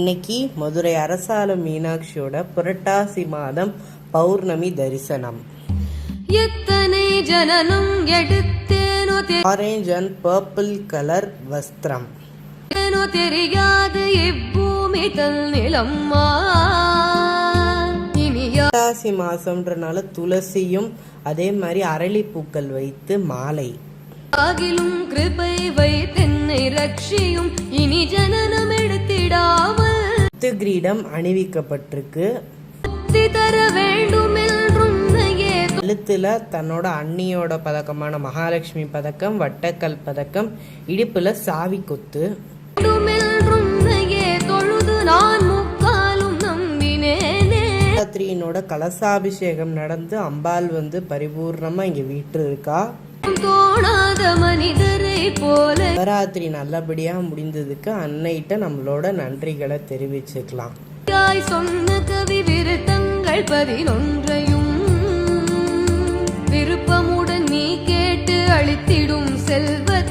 இன்னைக்கு மதுரை அரசால மீனாட்சியோட புரட்டாசி மாதம் பௌர்ணமி தரிசனம். எத்தனை ஜனனம் எடுத்தேனோ ஆரஞ்ச் அண்ட் பர்பிள் கலர் வஸ்திரம். தெரியாது இப்பூமி தல் நிலம்மா. புரட்டாசி மாசம்ன்றனால துளசியும் அதே மாதிரி அரளிப்பூக்கள் வைத்து மாலை. ஆகிலும் கிருபை வைத்தென்னை முத்து கிரீடம் அணிவிக்கப்பட்டிருக்கு. தர வேண்டும் கழுத்துல தன்னோட அண்ணியோட பதக்கமான மகாலட்சுமி பதக்கம் வட்டக்கல் பதக்கம் இடுப்புல சாவி கொத்து. கலசாபிஷேகம் நடந்து அம்பாள் வந்து பரிபூர்ணமா இங்க வீட்டு இருக்கா. தோணாத மனிதரை போல. நவராத்திரி நல்லபடியா முடிந்ததுக்கு அன்னைட்ட நம்மளோட நன்றிகளை தெரிவிச்சுக்கலாம். சொன்ன கவி விருத்தங்கள் பதினொன்றையும் விருப்பமுடன் நீ கேட்டு அளித்திடும் செல்வ